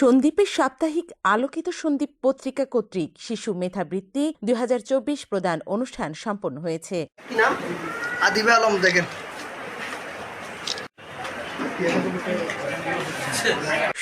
সন্দীপের সাপ্তাহিক আলোকিত সন্দীপ পত্রিকা কর্তৃক শিশু মেধাবৃত্তি দুই হাজার চব্বিশ প্রদান অনুষ্ঠান সম্পন্ন হয়েছে। আদিবা আলম দেখেন।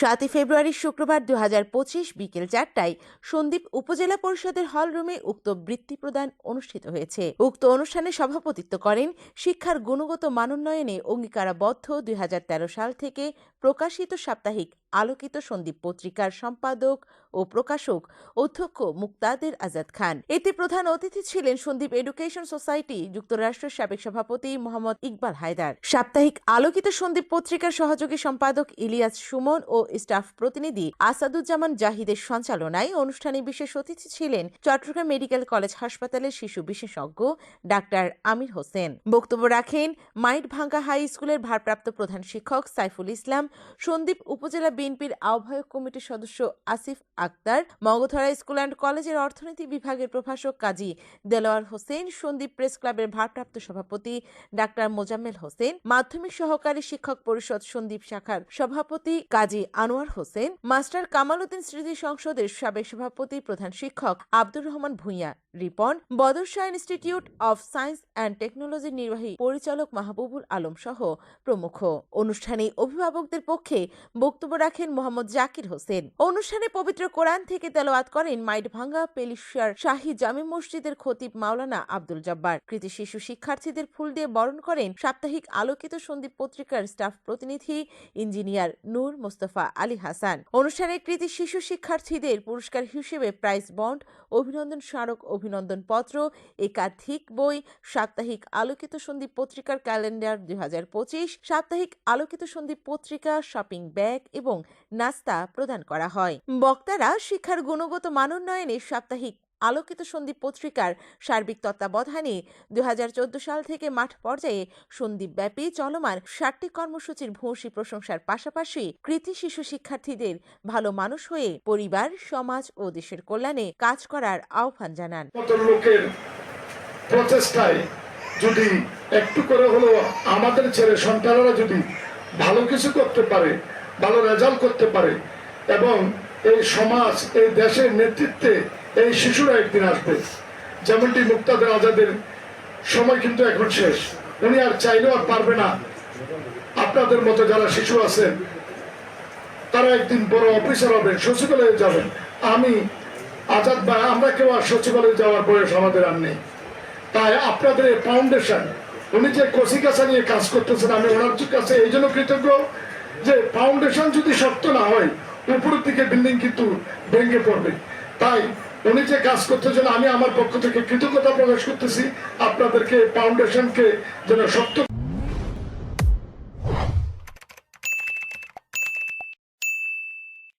সাতই ফেব্রুয়ারি শুক্রবার দু হাজার পঁচিশ বিকেল চারটায় সন্দ্বীপ উপজেলা পরিষদের হল রুমে উক্ত বৃত্তি প্রদান অনুষ্ঠিত হয়েছে। উক্ত অনুষ্ঠানে সভাপতিত্ব করেন শিক্ষার গুণগত মানোন্নয়নে অঙ্গীকারাবদ্ধ দুই হাজার তেরো সাল থেকে প্রকাশিত সাপ্তাহিক আলোকিত সন্দীপ পত্রিকার সম্পাদক ও প্রকাশক অধ্যক্ষ মুক্তাদের আজাদ খান। এতে প্রধান অতিথি ছিলেন সন্দীপ এডুকেশন সোসাইটি যুক্তরাষ্ট্রের সাবেক সভাপতি মোহাম্মদ ইকবাল হায়দার। সাপ্তাহিক আলোকিত সন্দীপ পত্রিকার সহযোগী সম্পাদক ইলিয়াস সুমন ও স্টাফ প্রতিনিধি আসাদুজ্জামান জাহিদের সঞ্চালনায় অনুষ্ঠানে বিশেষ অতিথি ছিলেন চট্টগ্রাম মেডিকেল কলেজ হাসপাতালের শিশু বিশেষজ্ঞ ডাক্তার আমির হোসেন। বক্তব্য রাখেন মাইট ভাঙ্গা হাই স্কুলের ভারপ্রাপ্ত প্রধান শিক্ষক সাইফুল ইসলাম, সন্দীপ উপজেলা বিএনপির আহ্বায়ক কমিটির সদস্য আসিফ আক্তার, মগধরা স্কুল অ্যান্ড কলেজের অর্থনীতি বিভাগের প্রভাষক কাজী দেলোয়ার হোসেন, সন্দীপ প্রেস ক্লাবের ভারপ্রাপ্ত সভাপতি ডাক্তার মোজাম্মেল হোসেন, মাধ্যমিক সহকারী শিক্ষক পরিষদ সন্দীপ শাখার সভাপতি কাজী আনোয়ার হোসেন, মাস্টার কামাল উদ্দিন স্মৃতি সংসদের সাবেক সভাপতি প্রধান শিক্ষক Abdur Rahman Bhuiyan. Ripon Badarshah institute of science and টেকনোলজির নির্বাহী পরিচালক মাহবুবুল আলম সহ প্রমুখ। অনুষ্ঠানে অভিভাবকদের পক্ষে বক্তব্য রাখেন মোহাম্মদ জাকির হোসেন। অনুষ্ঠানে পবিত্র কোরআন থেকে তেলাওয়াত করেন মাইটভাঙ্গা পেলিশার শাহী জামে মসজিদের খতিব মাওলানা আব্দুল জব্বার। কৃতি শিশু শিক্ষার্থীদের ফুল দিয়ে বরণ করেন সাপ্তাহিক আলোকিত সন্দীপ পত্রিকার স্টাফ প্রতিনিধি ইঞ্জিনিয়ার নূর মোস্তফা আলী হাসান। অনুষ্ঠানে কৃতি শিশু শিক্ষার্থীদের পুরস্কার হিসেবে প্রাইজ বন্ড, অভিনন্দন স্মারক অভিনন্দন পত্র একাধিক বই, সাপ্তাহিক আলোকিত সন্দীপ পত্রিকার ক্যালেন্ডার দুই পঁচিশ, সাপ্তাহিক আলোকিত সন্দীপ পত্রিকা, শপিং ব্যাগ এবং নাস্তা প্রদান করা হয়। বক্তারা শিক্ষার গুণগত মানোন্নয়নে সাপ্তাহিক আলোকিত সন্দীপ পত্রিকার সার্বিক তত্ত্বাবধানে দুই সাল থেকে মাঠ পর্যায়ে সন্দীপব্যাপী চলমান ষাটটি কর্মসূচির ভূয়সী প্রশংসার পাশাপাশি কৃতি শিশু শিক্ষার্থীদের ভালো মানুষ হয়ে পরিবার, সমাজ ও দেশের কল্যাণে কাজ করার আহ্বান জানান। লোকের প্রচেষ্টায় যদি একটু করে হলো আমাদের ছেলে সন্তানেরা যদি ভালো কিছু করতে পারে, ভালো রেজাল্ট করতে পারে এবং এই সমাজ, এই দেশের নেতৃত্বে এই শিশুরা একদিন আসবে। যেমনটি মুক্তাদের আজাদের সময় কিন্তু এখন শেষ। উনি আর চাইলেও আর পারবে না। আপনাদের মতো যারা শিশু আছেন, তারা একদিন বড় অফিসার হবেন, সচিবালয়ে যাবেন। আমি আজাদ ভাই, আমরা কেউ আর সচিবালয়ে যাওয়ার বয়স আমাদের আর নেই। তাই আপনাদের এই ফাউন্ডেশন উনি যে কচি কাছা নিয়ে কাজ করতেছেন, আমি ওনার কাছে এই জন্য কৃতজ্ঞ যে ফাউন্ডেশন যদি শক্ত না হয়, উপরের দিকে বিল্ডিং কিন্তু ভেঙে পড়বে। তাই উনি যে কাজ করতে করতেছেন আমি আমার পক্ষ থেকে কৃতজ্ঞতা প্রকাশ করতেছি। আপনাদেরকে ফাউন্ডেশনকে যেন শক্ত